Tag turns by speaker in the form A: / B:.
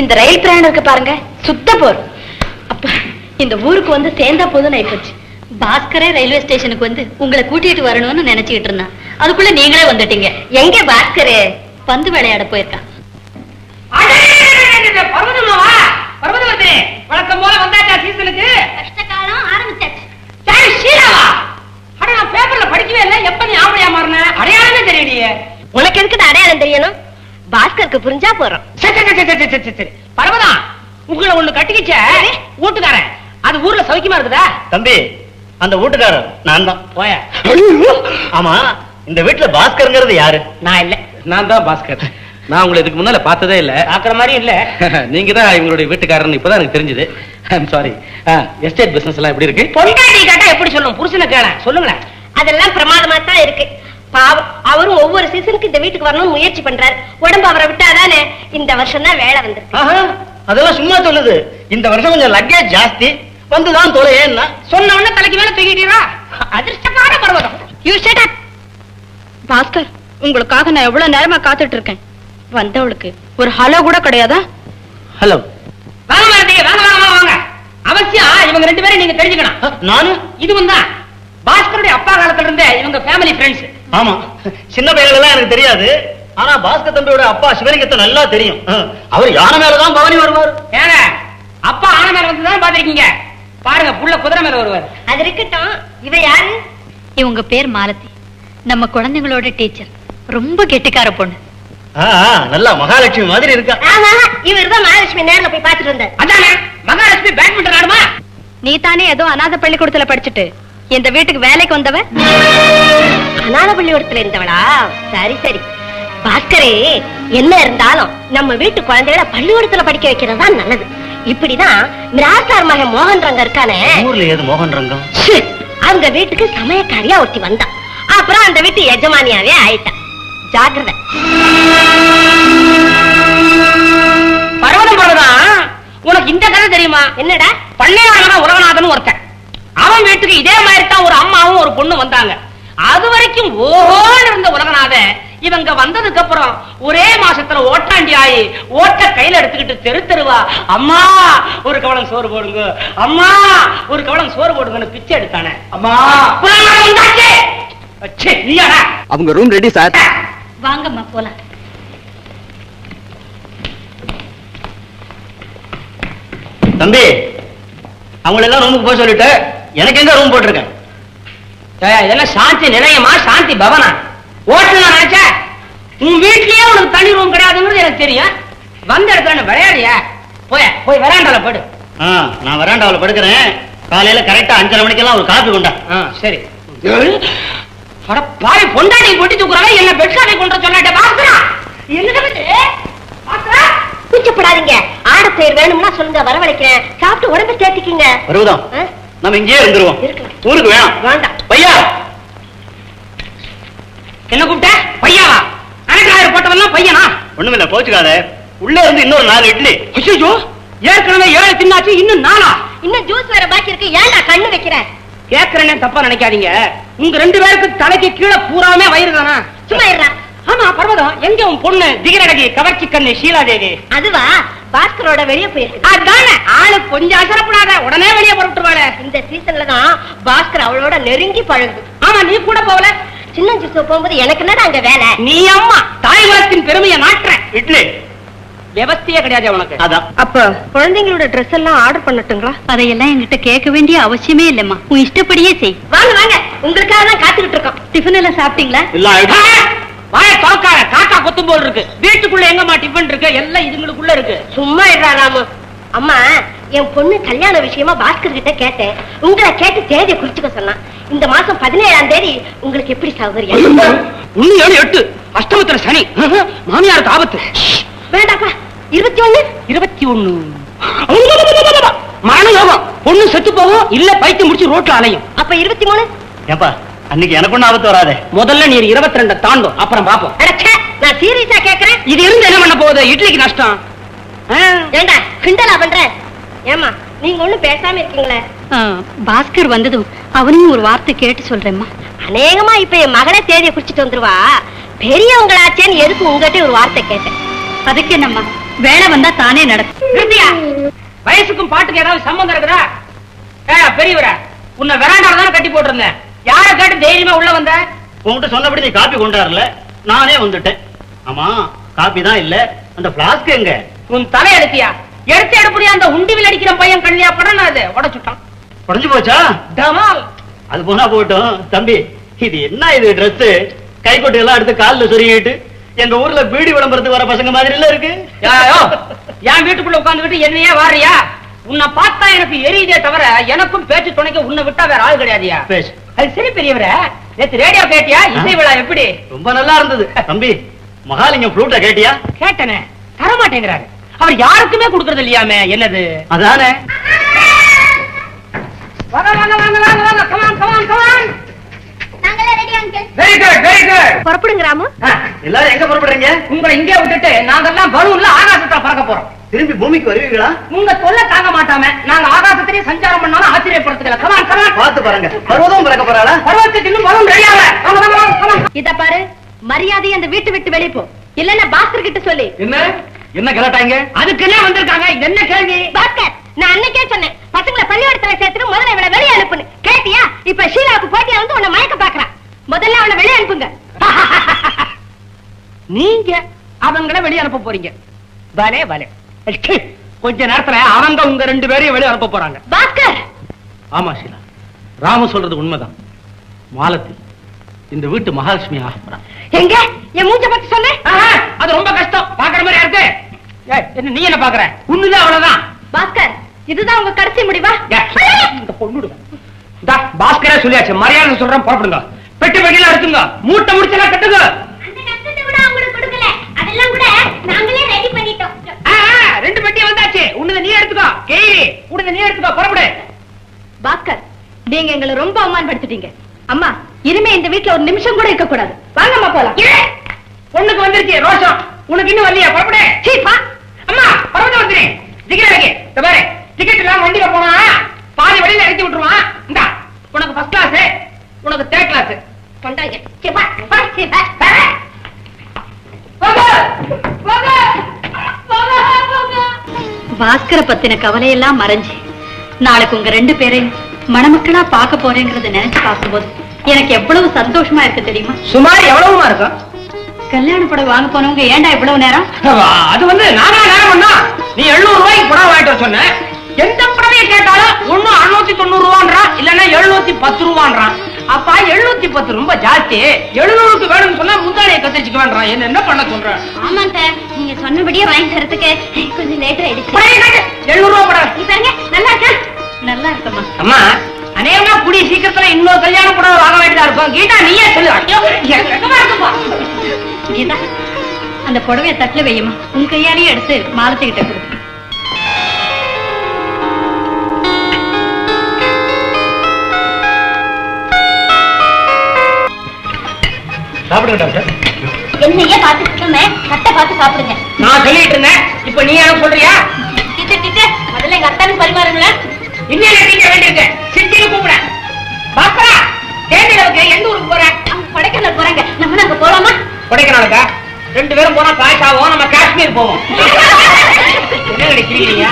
A: இந்த ரயில் பிரயாணம் இருக்கு பாருங்க. சுத்த போர். அப்ப இந்த ஊருக்கு வந்து சேர்ந்தா போதும் ஆயிப்போச்சு பாஸ்கரே ரயில்வே ஸ்டேஷனுக்கு வந்து உங்களை கூட்டிட்டு வரணும்னு நினைச்சுக்கிட்டு இருந்தான். அதுக்குள்ள நீங்களே வந்துட்டீங்க. எங்க பாஸ்கரே? பந்து விளையாட போயிருக்கான்.
B: சரி சரி சரி. சரி சரி சரி பர்வதா உங்களை ஒண்ணு கட்டிக்கிச்ச. வீட்டுக்காரன் அது ஊர்ல சௌக்கியமா இருக்குதா?
C: தம்பி அந்த வீட்டுக்காரர் நான் தான்
B: போய
C: ஆமா இந்த வீட்டுல பாஸ்கருங்கிறது யாரு?
B: நான் இல்ல.
D: நான் தான் பாஸ்கர். நான் உங்களை இதுக்கு முன்னால பார்த்ததே இல்ல.
B: பாக்குற மாதிரி இல்ல.
D: நீங்க தான் இவங்களுடைய வீட்டுக்காரன் இப்பதான் எனக்கு தெரிஞ்சது. ஐம் சாரி எஸ்டேட் பிசினஸ் எல்லாம் எப்படி இருக்கு?
B: பொண்டாட்டி கேட்டா எப்படி சொல்லும்? புருஷனை கேள. சொல்லுங்களேன்.
A: அதெல்லாம் பிரமாதமா தான் இருக்கு. பாவம். அவரும் ஒவ்வொரு சீசனுக்கு இந்த வீட்டுக்கு வரணும்னு முயற்சி பண்றாரு. உடம்பு அவரை விட்டாதானே இந்த வருஷம் தான் வேலை வந்திருக்கு.
C: ஆஹா, அதெல்லாம் சும்மா சொல்லுது. இந்த வருஷம் கொஞ்சம் லக்கேஜ் ஜாஸ்தி. வந்துதான் தொலையேன்னா
B: சொன்ன உடனே தலைக்கு மேல தூக்கிட்டீரா அதிர்ஷ்டமான Parvatham.
A: You shut up Bhaskar உங்களுக்காக நான் எவ்வளவு நேரமா காத்துட்டு இருக்கேன் வந்தவளுக்கு ஒரு ஹலோ கூட கிடையாதா?
D: ஹலோ
B: வாங்க மாரதி வாங்க வாங்க வாங்க அவசியம் இவங்க ரெண்டு பேரும் நீங்க தெரிஞ்சுக்கணும்.
C: நானு?
B: இதுவும் தான். பாஸ்கருடைய அப்பா காலத்துல இருந்தே இவங்க ஃபேமிலி ஃப்ரெண்ட்ஸ்
C: ஆமா. சின்ன பையன்களெல்லாம் எனக்கு தெரியாது. ஆனா பாஸ்கர் தம்பியோட அப்பா சிவலிங்கத்தை நல்லா தெரியும். அவர் யானை மேலதான் பவனி வருவார்.
B: ஏங்க அப்பா ஆன மேல வந்து தான் பாத்திருக்கீங்க பாருங்க புள்ள குதிரை மேல வருவார்.
A: அது இருக்கட்டும். இவ யாரு?
E: இவங்க பேர் மாலதி. நம்ம குழந்தைங்களோட டீச்சர். ரொம்ப கெட்டிக்கார பொண்ணு.
C: நல்லா மகாலட்சுமி மாதிரி இருக்கா.
A: ஆமா இவர் தான் மகாலட்சுமி நேர்ல போய் பாத்துட்டு வந்தார்.
B: அதானே மகாலட்சுமி பேட்மிண்டன் ஆடுமா?
A: நீ தானே ஏதோ அநாத பள்ளிக்கூடத்துல படிச்சுட்டு இந்த வீட்டுக்கு வேலைக்கு வந்தவ அநாத பள்ளிக்கூடத்துல இருந்தவளா? சரி சரி. பாஸ்கரே என்ன இருந்தாலும் நம்ம வீட்டு குழந்தைகளை பள்ளிக்கூடத்துல படிக்க வைக்கிறது தான் நல்லது. இப்படிதான் மிராசார் மகன் மோகன் ரங்க இருக்கானே.
C: ஊர்ல ஏது மோகன் ரங்கம்
A: அவங்க வீட்டுக்கு சமயக்காரியா ஒருத்தி வந்தா அப்புறம் அந்த வீட்டு எஜமானியாவே ஆயிட்டா ஜாக்கிரதை.
B: பர்வதம் பர்வதம் உனக்கு இந்த கதை தெரியுமா?
A: என்னடா?
B: பள்ளியாளனா உலகநாதன் ஒருத்தன். அவன் வீட்டுக்கு இதே மாதிரி தான் ஒரு அம்மாவும் ஒரு பொண்ணு வந்தாங்க. அது வரைக்கும் ஓஹோன்னு இருந்த உலகநாதன் இவங்க வந்ததுக்கு அப்புறம் ஒரே மாசத்துல ஓட்டாண்டி ஆயி ஓட்ட கையில எடுத்துக்கிட்டு தெரு தெருவா அம்மா ஒரு கவளம் சோறு போடுங்க அம்மா ஒரு கவளம் சோறு போடுங்கன்னு பிச்சை எடுத்தானே. அம்மா.
D: அவங்க ரூம் ரெடி சார்
E: வாங்கம்மா போலாம்.
C: தம்பி அவங்கள எல்லாம் ரூமுக்கு போக சொல்லிட்டு. எனக்கு எங்க ரூம் போட்டிருக்கேன்
B: இதெல்லாம் சாந்தி நிலையமா? சாந்தி பவனா? ஓட்டு நான் நினைச்சேன் உன் வீட்லயே உனக்கு தனி ரூம் கிடையாதுங்கிறது எனக்கு தெரியும். வந்த இடத்துல என்ன விளையாடியா போய போய் வராண்டால போடு.
C: ஆ, நான் வராண்டாவில் படுக்கிறேன். காலையில கரெக்டா அஞ்சரை மணிக்கெல்லாம் ஒரு காப்பி கொண்டா.
B: ஆ, சரி. அட பாவி பொண்டாட்டி பொட்டி தூக்குறாங்க என்ன பெட்ஷாட்டை கொண்டு சொல்லாட்ட பாக்குறா என்ன பாக்குறா
A: கூச்சப்படாதீங்க. ஆடப்பெயர் வேணும்னா சொல்லுங்க வரவழைக்கிறேன். சாப்பிட்டு உடம்பு சேர்த்துக்கீங்க.
C: வருவதம்
A: ஆ?
C: நம்ம இங்கேயே இருந்துருவோம். ஊருக்கு வேணாம்.
A: வேண்டாம்.
C: பையா!
B: என்ன கூப்பிட்ட? பையனா அனக்காயிரம் போட்டவெல்லாம் பையனா?
C: ஒண்ணுமில்ல போச்சுக்காத உள்ள இருந்து இன்னொரு நாலு இட்லி.
B: ஐயோ ஏற்கனவே ஏழு தின்னாச்சு இன்னும் நானா
A: இன்னும் ஜூஸ் வேற பாக்கி இருக்கு. ஏன்டா கண்ணு வைக்கிறேன்?
B: கேக்குறேன்னு தப்பா நினைக்காதீங்க. உங்க ரெண்டு பேருக்கு தலைக்கு கீழே பூராமே வயிறு தானா?
A: சும்மா இருடா.
B: ஆமா பர்வதம் எங்க உன் பொண்ணு திகரடகி கவர்ச்சி கண்ணு ஷீலாதேவி
A: அதுவா? பாஸ்கரோட வெளியே போயிருக்கு.
B: அதானே ஆளு கொஞ்சம் அசரப்படாத உடனே வெளியே புறப்பட்டுருவாள.
A: இந்த சீசன்ல தான் பாஸ்கர் அவளோட நெருங்கி பழகுது.
B: ஆமா நீ கூட போகல.
A: சின்ன ஜூஸ் போகும்போது எனக்கு என்னடா அங்க வேலை?
B: நீ அம்மா தாய் குலத்தின் பெருமையை நாட்டுற.
C: இட்லி.
B: விவஸ்தையே கிடையாது உனக்கு.
C: அதான்.
A: அப்ப குழந்தைங்களோட ட்ரெஸ் எல்லாம் ஆர்டர் பண்ணட்டுங்களா?
E: அதையெல்லாம் என்கிட்ட கேட்க வேண்டிய அவசியமே இல்லம்மா. உன் இஷ்டப்படியே செய்.
A: வாங்க வாங்க. உங்களுக்காக தான் காத்துக்கிட்டு இருக்கோம்.
E: டிஃபன் எல்லாம் சாப்பிட்டீங்களா.
B: வாய திறக்காத. காக்கா கொத்தும் போல் இருக்கு. வீட்டுக்குள்ள எங்கம்மா டிஃபன் இருக்கு? எல்லாம் இதுங்களுக்குள்ள இருக்கு.
A: சும்மா ராமு. அம்மா என் பொண்ணு கல்யாண விஷயமா பாஸ்கர் கிட்ட கேட்டேன். உங்களை கேட்டு தேதியை குறிச்சுக்க சொன்னான். இந்த மாசம் பதினேழாம் தேதி உங்களுக்கு எப்படி சௌகரியம்?
B: ஏழு எட்டு. அஷ்டமத்துல சனி. மாமியாருக்கு ஆபத்து
A: வேண்டாப்பா இருபத்தி ஒண்ணு
B: இருபத்தி ஒண்ணு மரண யோகம் பொண்ணு செத்து போகும் இல்ல பைத்தியம் முடிச்சு ரோட்ல அலையும்.
A: அப்ப இருபத்தி மூணு?
C: ஏப்பா அன்னைக்கு எனக்கு ஒண்ணும் ஆபத்து வராதே.
B: முதல்ல நீர் இருபத்தி ரெண்ட தாண்டும் அப்புறம் பாப்போம்
A: நான் சீரியஸா கேக்குறேன்.
B: இது இருந்து என்ன பண்ண போகுது? இட்லிக்கு நஷ்டம்?
A: ஏண்டா கிண்டலா பண்ற? ஏமா நீங்க ஒண்ணும் பேசாம இருக்கீங்களே.
E: பாஸ்கர் வந்ததும் அவனையும் ஒரு வார்த்தை கேட்டு சொல்றேம்மா.
A: அநேகமா இப்ப என் மகளே தேதியை குறிச்சிட்டு வந்துருவா. பெரியவங்களாச்சேன்னு எதுக்கு உங்ககிட்ட ஒரு வார்த்தை கேட்டேன்.
E: அதுக்கு என்னம்மா? வேலை வந்தா தானே நடக்கும்.
B: வயசுக்கும் பாட்டுக்கு ஏதாவது சம்பந்தம் இருக்குதா? ஏ பெரியவர உன்னை வெறாண்டால தானே கட்டி போட்டிருந்தேன். யாரை கேட்டு தைரியமா உள்ள வந்த?
C: உன்கிட்ட சொன்னபடி நீ காப்பி கொண்டாருல நானே வந்துட்டேன். ஆமா காப்பி தான் இல்ல. அந்த பிளாஸ்க் எங்க?
B: உன் தலை எடுத்தியா? எடுத்து எடுப்படியா அந்த உண்டிவில் அடிக்கிற பையன் கண்ணியா? படம் அது? உடைச்சுட்டான்.
C: உடஞ்சு போச்சா?
B: டமால்
C: அது போனா போகட்டும். தம்பி இது என்ன இது Dress? கைக்கொட்டை எல்லாம் எடுத்து கால்ல சொருகிட்டு எங்க ஊர்ல பீடி விளம்பரத்துக்கு வர பசங்க மாதிரி இல்ல இருக்கு
B: என் வீட்டுக்குள்ள உட்கார்ந்துகிட்டு என்னையே வாரியா? உன்னை பார்த்தா எனக்கு எரியுதே தவிர எனக்கும் பேச்சு துணைக்க உன்னை விட்டா வேற ஆள் கிடையாதுயா?
C: பேசு.
B: அது சரி பெரியவர. நேத்து ரேடியோ கேட்டியா? இசை விழா எப்படி?
C: ரொம்ப நல்லா இருந்தது. தம்பி மகாலிங்கம் ஃப்ளூட்ட கேட்டியா?
B: கேட்டனே. தர மாட்டேங்கிறாரு அவர் யாருக்குமே கொடுக்கறது இல்லையாமே என்னது?
C: அதானே.
B: வாங்க வாங்க வாங்க வாங்க வாங்க. Come on come on come on very good very good
A: புறப்படுங்க ராமு.
C: எல்லாரும் எங்க புறப்படுறீங்க?
B: உங்களை இங்கே விட்டுட்டு நாங்கெல்லாம் பலூன்ல ஆகாசத்துல பறக்க போறோம்.
C: திரும்பி பூமிக்கு வருவீங்களா?
B: உங்க தொல்லை தாங்க மாட்டாம நாங்க ஆகாசத்திலேயே சஞ்சாரம் பண்ணாலும் ஆச்சரியப்படுத்துக்கல கமான் கமான்
C: பார்த்து பாருங்க. பர்வதம் பிறக்க போறாளா?
B: பருவத்துக்கு இன்னும் வாங்க கமான்
A: இத பாரு மரியாதை அந்த வீட்டு விட்டு வெளிய போ இல்லன்னா பாஸ்கர் கிட்ட சொல்லி.
C: என்ன? என்ன கலாட்டாங்க
B: அதுக்குன்னே வந்திருக்காங்க. என்ன கேள்வி?
A: பாஸ்கர் நான் அன்னைக்கே சொன்னேன். பசங்களை பள்ளிக்கூடத்துல சேர்த்துட்டு முதல்ல இவளை வெளியே அனுப்புன்னு. கேட்டியா? இப்ப ஷீலாவுக்கு போட்டியா வந்து உன்னை மயக்க பாக்குறான். முதல்ல அவளை வெளியே அனுப்புங்க.
B: நீங்க அவங்கள வெளிய அனுப்ப போறீங்க. பலே பலே கொஞ்ச நேரத்துல அவங்க உங்க ரெண்டு பேரையும் வெளிய அனுப்ப போறாங்க.
A: பாஸ்கர்
D: ஆமா ஷீலா. ராமு சொல்றது உண்மைதான். மாலத்தி இந்த வீட்டு மகாலட்சுமி
A: எங்க? என் மூஞ்ச பத்தி
B: ஆஹா, அது ரொம்ப கஷ்டம். பாக்குற மாதிரியா இருக்கு என்ன நீ என்ன பாக்குற உண்மைதான் அவ்வளவுதான்.
A: பாஸ்கர் இதுதான் உங்க கடைசி முடிவா?
B: இந்த பொண்ணுடு. இந்தா, பாஸ்கரே சொல்லியாச்சு. மரியாதை சொல்றேன் புறப்படுங்க. பெட்டி பெட்டியில எடுத்துங்க மூட்டை முடிச்செல்லாம் கட்டுங்க.
A: அதெல்லாம் கூட
B: ரெண்டு பெட்டி வந்தாச்சு. உன்னத நீ எடுத்துக்கோ. கேரி உன்னத நீ எடுத்துக்கோ. புறப்படு.
A: பாஸ்கர் நீங்க எங்களை ரொம்ப அவமானப்படுத்திட்டீங்க. அம்மா இனிமே இந்த வீட்ல ஒரு நிமிஷம் கூட இருக்க கூடாது வாங்கம்மா போலாம்.
B: பொண்ணுக்கு வந்துருச்சு ரோஷம். உனக்கு இன்னும் வரலையா? புறப்படு.
A: சீப்பா
B: அம்மா பரவத வந்துரு. டிக்கெட் இருக்கு. இந்த பாரு. டிக்கெட் எல்லாம் வண்டியில போனா பாதி வழியில இறக்கி விட்டுருவான் இந்தா. உனக்கு ஃபர்ஸ்ட் கிளாஸ் உனக்கு தேர்ட் கிளாஸ்
A: கொண்டாங்க. சீப்பா சீப்பா.
E: பாஸ்கர பத்தின கவலையெல்லாம் மறைஞ்சு. நாளைக்கு உங்க ரெண்டு பேரையும் மணமக்களா பார்க்க போறேங்கிறத நினைச்சு பார்க்கும்போது எனக்கு எவ்வளவு சந்தோஷமா இருக்கு தெரியுமா?
B: சுமார் எவ்வளவுமா இருக்கும்?
E: கல்யாண புடவை வாங்க போனவங்க ஏன்டா இவ்வளவு நேரம்?
B: அது வந்து நானா நேரம் பண்ணா நீ எழுநூறு ரூபாய்க்கு புடவை வாங்கிட்டு சொன்ன. எந்த புடவையை கேட்டாலும் ஒண்ணு அறுநூத்தி தொண்ணூறு ரூபான்றான் இல்லன்னா எழுநூத்தி பத்து ரூபான்றான். அப்பா எழுநூத்தி பத்து ரொம்ப ஜாஸ்தி. எழுநூறுக்கு வேணும்னு சொன்னா முந்தானையை கத்திரிச்சுக்க வேண்டாம் என்ன என்ன பண்ண சொல்ற?
A: ஆமாங்க நீங்க சொன்னபடியே வாங்கி தரதுக்கு கொஞ்சம் லேட் ஆயிடுச்சு.
B: எழுநூறு ரூபா புடவை
A: நீ பாருங்க நல்லா இருக்கா?
E: நல்லா இருக்கம்மா.
B: அம்மா அநேகமா கூடிய சீக்கிரத்துல இன்னொரு கல்யாண புடவை வாங்க வேண்டியதா இருக்கும். கீதா நீயே சொல்லு.
E: கீதா அந்த புடவைய தட்டுல வையுமா உன் கையாலேயே எடுத்து மாலத்துக்கிட்ட கொடு.
C: சாப்பிடுங்க டாக்டர்
A: என்னையே கட்டை பார்த்து சாப்பிடுங்க.
B: நான் சொல்லிட்டு இருந்தேன். இப்ப நீ எனக்கு சொல்றியா?
A: டீச்சர் டீச்சர் முதல்ல எங்க அத்தானுக்கு பரிமாறுங்களேன்.
B: இன்னும் டீச்சர் வேண்டியிருக்கு? சிட்டின்னு கூப்பிட பாப்பா தேர்தலுக்கு எந்த ஊருக்கு போற?
A: கொடைக்கானல் போறாங்க. நம்ம அங்க போலாமா?
B: கொடைக்கானலுக்கா? ரெண்டு பேரும் போனா காய்ச்சாவும் நம்ம காஷ்மீர் போவோம். என்ன கிடைக்கிறீங்க